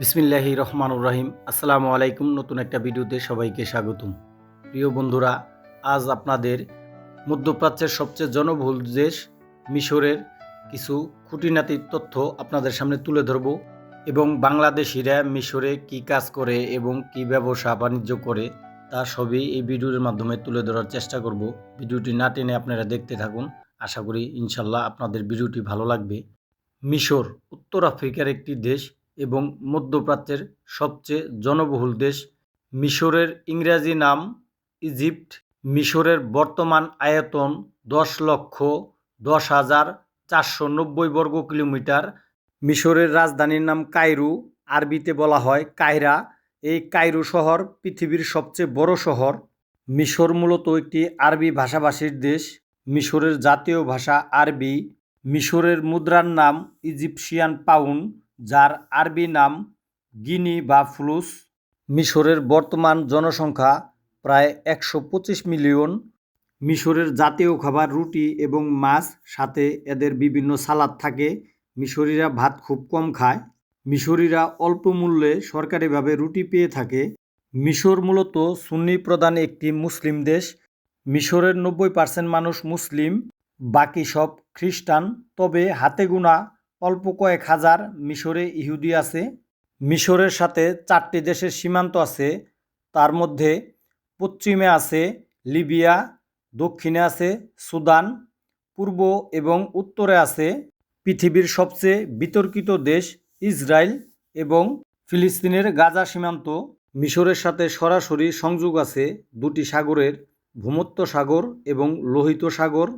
বিসমিল্লাহি রহমানুর রাহিম। আসসালামু আলাইকুম, নতুন একটা ভিডিওতে সবাইকে স্বাগতম। প্রিয় বন্ধুরা, আজ আপনাদের মধ্যপ্রাচ্যের সবচেয়ে জনবহুল দেশ মিশরের কিছু খুঁটিনাটি তথ্য আপনাদের সামনে তুলে ধরব এবং বাংলাদেশিরা মিশরে কি কাজ করে এবং কি ব্যবসা বাণিজ্য করে তা সবই এই ভিডিওর মাধ্যমে তুলে ধরার চেষ্টা করব। ভিডিওটি না টেনে আপনারা দেখতে থাকুন। আশা করি ইনশাল্লাহ আপনাদের ভিডিওটি ভালো লাগবে। মিশর, উত্তর আফ্রিকার একটি দেশ। এবং মধ্যপ্রাচ্যের সবচেয়ে জনবহুল দেশ মিশরের ইংরাজি নাম ইজিপ্ট। মিশরের বর্তমান আয়তন দশ লক্ষ দশ হাজার চারশো নব্বই বর্গ কিলোমিটার। মিশরের রাজধানীর নাম কায়রু, আরবিতে বলা হয় কায়রা। এই কায়রু শহর পৃথিবীর সবচেয়ে বড় শহর। মিশর মূলত একটি আরবি ভাষাভাষীর দেশ। মিশরের জাতীয় ভাষা আরবি। মিশরের মুদ্রার নাম ইজিপশিয়ান পাউন্ড। যার আরবি নাম গিনি বা ফুলুস। মিশরের বর্তমান জনসংখ্যা প্রায় একশো পঁচিশ মিলিয়ন। মিশরের জাতীয় খাবার রুটি এবং মাছ, সাথে এদের বিভিন্ন সালাদ থাকে। মিশরিরা ভাত খুব কম খায়। মিশরিরা অল্প মূল্যে সরকারিভাবে রুটি পেয়ে থাকে। মিশর মূলত সুন্নি প্রধান একটি মুসলিম দেশ। মিশরের নব্বই পার্সেন্ট মানুষ মুসলিম। বাকি সব খ্রিস্টান। তবে হাতে গোনা অল্প কয়েক হাজার মিশরে ইহুদি আছে। মিশরের সাথে চারটি দেশের সীমান্ত আছে। তার মধ্যে পশ্চিমে আছে লিবিয়া, দক্ষিণে আছে সুদান, পূর্ব এবং উত্তরে আছে পৃথিবীর সবচেয়ে বিতর্কিত দেশ ইসরায়েল এবং ফিলিস্তিনের গাজা সীমান্ত। মিশরের সাথে সরাসরি সংযোগ আছে দুটি সাগরের ভূমত্ব সাগর এবং লোহিত সাগর।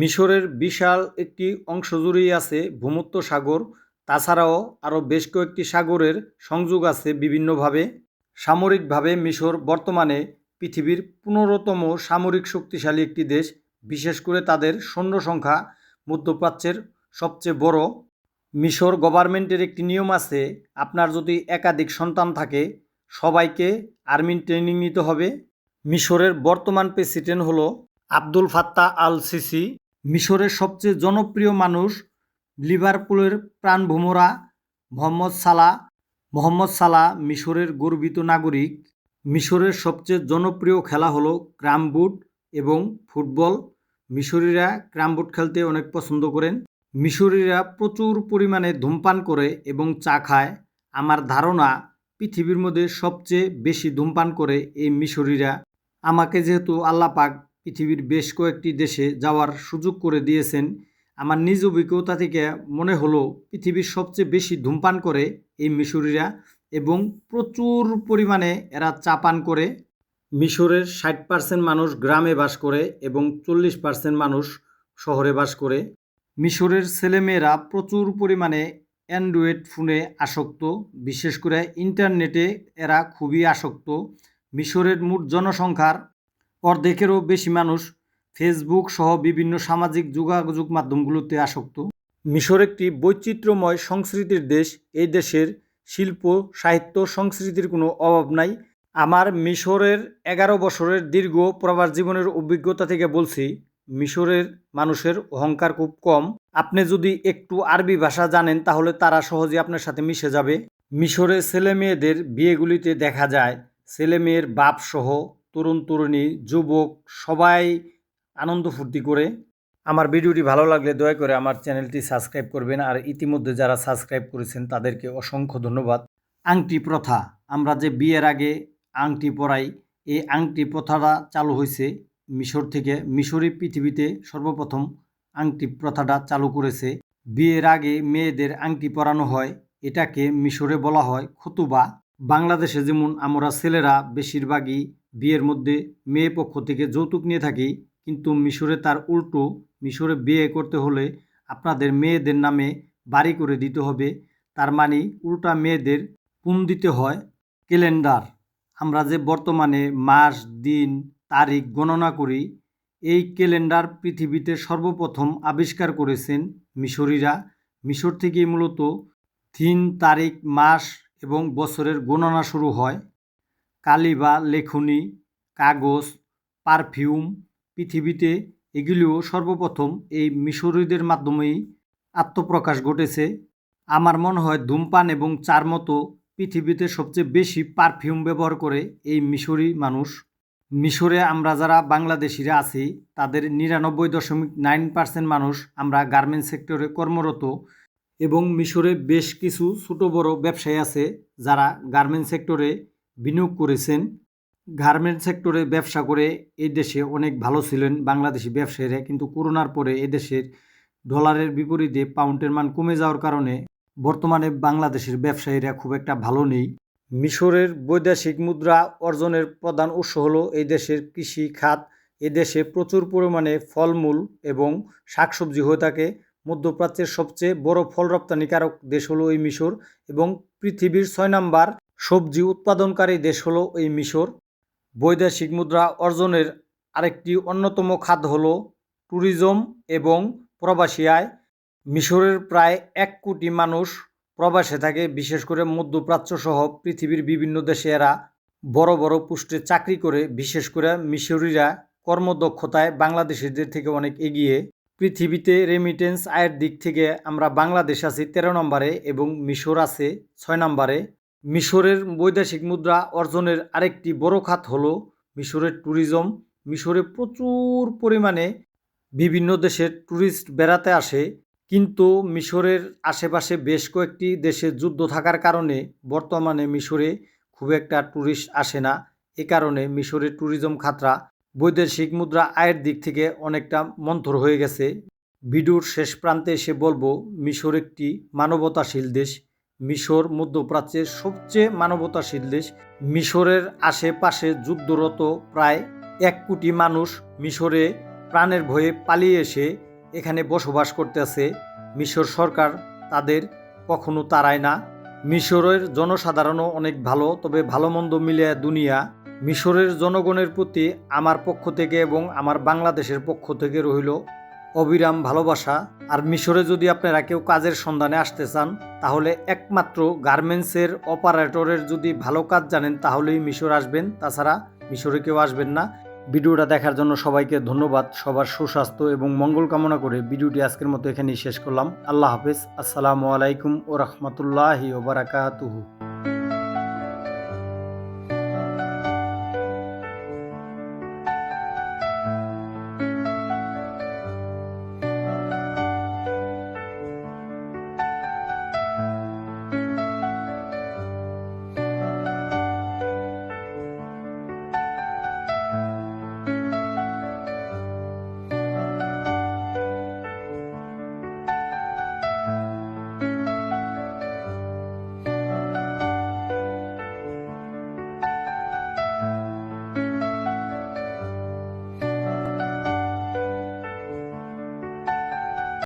মিশরের বিশাল একটি অংশ জুড়েই আছে ভূমত্ব সাগর। তাছাড়াও আরও বেশ কয়েকটি সাগরের সংযোগ আছে বিভিন্নভাবে। সামরিকভাবে মিশর বর্তমানে পৃথিবীর পনেরোতম সামরিক শক্তিশালী একটি দেশ। বিশেষ করে তাদের সৈন্য সংখ্যা মধ্যপ্রাচ্যের সবচেয়ে বড়। মিশর গভর্নমেন্টের একটি নিয়ম আছে, আপনার যদি একাধিক সন্তান থাকে, সবাইকে আর্মি ট্রেনিং নিতে হবে। মিশরের বর্তমান প্রেসিডেন্ট হলো আব্দুল ফাত্তা আল সিসি মিশরের সবচেয়ে জনপ্রিয় মানুষ লিভারপুলের প্রাণভোমরা মোহাম্মদ সালাহ। মোহাম্মদ সালাহ মিশরের গর্বিত নাগরিক। মিশরের সবচেয়ে জনপ্রিয় খেলা হলো ক্রামবুট এবং ফুটবল। মিশরিরা ক্রামবুট খেলতে অনেক পছন্দ করেন। মিশরিরা প্রচুর পরিমাণে ধূমপান করে এবং চা খায়। আমার ধারণা, পৃথিবীর মধ্যে সবচেয়ে বেশি ধূমপান করে এই মিশরিরা। আমাকে যেহেতু আল্লাহ পাক পৃথিবীর বেশ কয়েকটি দেশে যাওয়ার সুযোগ করে দিয়েছেন। আমার নিজ অভিজ্ঞতা থেকে মনে হলো, পৃথিবীর সবচেয়ে বেশি ধূমপান করে এই মিশরিরা এবং প্রচুর পরিমাণে এরা চা পান করে। মিশরের ষাট পার্সেন্ট মানুষ গ্রামে বাস করে এবং চল্লিশ পার্সেন্ট মানুষ শহরে বাস করে। মিশরের ছেলেমেয়েরা প্রচুর পরিমাণে অ্যান্ড্রয়েড ফোনে আসক্ত, বিশেষ করে ইন্টারনেটে এরা খুবই আসক্ত। মিশরের মোট জনসংখ্যার অর্ধেকেরও বেশি মানুষ ফেসবুক সহ বিভিন্ন সামাজিক যোগাযোগ মাধ্যমগুলোতে আসক্ত। মিশর একটি বৈচিত্র্যময় সংস্কৃতির দেশ। এই দেশের শিল্প, সাহিত্য, সংস্কৃতির কোনো অভাব নাই। আমার মিশরের এগারো বছরের দীর্ঘ প্রবাস জীবনের অভিজ্ঞতা থেকে বলছি, মিশরের মানুষের অহংকার খুব কম। আপনি যদি একটু আরবি ভাষা জানেন, তাহলে তারা সহজে আপনার সাথে মিশে যাবে। মিশরের ছেলে মেয়েদের বিয়েগুলিতে দেখা যায় ছেলে মেয়ের বাপ সহ তরুণ, তরুণী, যুবক সবাই আনন্দ ফুর্তি করে। আমার ভিডিওটি ভালো লাগলে দয়া করে আমার চ্যানেলটি সাবস্ক্রাইব করবেন আর ইতিমধ্যে যারা সাবস্ক্রাইব করেছেন তাদেরকে অসংখ্য ধন্যবাদ। আংটি প্রথা, আমরা যে বিয়ের আগে আংটি পরাই, এই আংটি প্রথাটা চালু হয়েছে মিশর থেকে। মিশরই পৃথিবীতে সর্বপ্রথম আংটি প্রথাটা চালু করেছে। বিয়ের আগে মেয়েদের আংটি পরানো হয়, এটাকে মিশরে বলা হয় খুতুবা। বাংলাদেশে যেমন আমরা ছেলেরা বেশিরভাগই বিয়ের মধ্যে মেয়ে পক্ষ থেকে যৌতুক নিয়ে থাকি, কিন্তু মিশরে তার উল্টো, মিশরে বিয়ে করতে হলে আপনাদের মেয়েদের নামে বাড়ি করে দিতে হবে। তার মানে উল্টা মেয়েদের পুন দিতে হয় ক্যালেন্ডার। আমরা যে বর্তমানে মাস, দিন, তারিখ গণনা করি, এই ক্যালেন্ডার পৃথিবীতে সর্বপ্রথম আবিষ্কার করেছেন মিশরীরা। মিশর থেকেই মূলত দিন তারিখ, মাস এবং বছরের গণনা শুরু হয়। কালি বা লেখনী, কাগজ, পারফিউম, পৃথিবীতে এগুলিও সর্বপ্রথম এই মিশরীদের মাধ্যমেই আত্মপ্রকাশ ঘটেছে। আমার মনে হয় ধূমপান এবং চার মতো পৃথিবীতে সবচেয়ে বেশি পারফিউম ব্যবহার করে এই মিশরি মানুষ। মিশরে আমরা যারা বাংলাদেশিরা আছি, তাদের নিরানব্বই দশমিক নাইন পার্সেন্ট মানুষ আমরা গার্মেন্টস সেক্টরে কর্মরত এবং মিশরে বেশ কিছু ছোটো বড় ব্যবসায়ী আছে যারা গার্মেন্টস সেক্টরে বিনিয়োগ করেছেন। গার্মেন্ট সেক্টরে ব্যবসা করে এই দেশে অনেক ভালো ছিলেন বাংলাদেশি ব্যবসায়ীরা, কিন্তু করোনার পরে এদেশের ডলারের বিপরীতে পাউন্ডের মান কমে যাওয়ার কারণে বর্তমানে বাংলাদেশের ব্যবসায়ীরা খুব একটা ভালো নেই। মিশরের বৈদেশিক মুদ্রা অর্জনের প্রধান উৎস হলো এই দেশের কৃষি, খাত। এদেশে প্রচুর পরিমাণে ফলমূল এবং শাকসবজি হয়ে থাকে। মধ্যপ্রাচ্যের সবচেয়ে বড় ফল রপ্তানিকারক দেশ হলো এই মিশর এবং পৃথিবীর ছয় নাম্বার সবজি উৎপাদনকারী দেশ হলো এই মিশর। বৈদেশিক মুদ্রা অর্জনের আরেকটি অন্যতম খাত হলো ট্যুরিজম এবং প্রবাসী আয়। মিশরের প্রায় এক কোটি মানুষ প্রবাসে থাকে, বিশেষ করে মধ্যপ্রাচ্য সহ পৃথিবীর বিভিন্ন দেশে এরা বড় বড় পোস্টে চাকরি করে। বিশেষ করে মিশরিরা কর্মদক্ষতায় বাংলাদেশিদের থেকে অনেক এগিয়ে। পৃথিবীতে রেমিটেন্স আয়ের দিক থেকে আমরা বাংলাদেশ আছি তেরো নম্বরে এবং মিশর আছে ছয় নম্বরে। মিশরের বৈদেশিক মুদ্রা অর্জনের আরেকটি বড় খাত হলো মিশরের ট্যুরিজম। মিশরে প্রচুর পরিমাণে বিভিন্ন দেশের ট্যুরিস্ট বেড়াতে আসে, কিন্তু মিশরের আশেপাশে বেশ কয়েকটি দেশে যুদ্ধ থাকার কারণে বর্তমানে মিশরে খুব একটা ট্যুরিস্ট আসে না। এ কারণে মিশরের ট্যুরিজম খাতরা বৈদেশিক মুদ্রা আয়ের দিক থেকে অনেকটা মন্থর হয়ে গেছে। ভিডিওর শেষ প্রান্তে এসে বলব, মিশর একটি মানবতাশীল দেশ। মিশর মধ্যপ্রাচ্যের সবচেয়ে মানবতাশীল দেশ। মিশরের আশেপাশে যুদ্ধরত প্রায় এক কোটি মানুষ মিশরে প্রাণের ভয়ে পালিয়ে এসে এখানে বসবাস করতেছে। মিশর সরকার তাদের কখনো তাড়ায় না। মিশরের জনসাধারণও অনেক ভালো, তবে ভালো মন্দ মিলিয়ে দুনিয়া মিশরের জনগণের প্রতি আমার পক্ষ থেকে এবং আমার বাংলাদেশের পক্ষ থেকে রইল অবিরাম ভালোবাসা। আর মিশরে যদি আপনারা কেউ কাজের সন্ধানে আসতে চান, তাহলে একমাত্র গার্মেন্টসের অপারেটরের যদি ভালো কাজ জানেন, তাহলেই মিশর আসবেন। তাছাড়া মিশরে কেউ আসবেন না। ভিডিওটা দেখার জন্য সবাইকে ধন্যবাদ। সবার সুস্বাস্থ্য এবং মঙ্গল কামনা করে ভিডিওটি আজকের মতো এখানেই শেষ করলাম। আল্লাহ হাফেজ। আসসালামু আলাইকুম ও রহমতুল্লাহি ওবরাকাতুহু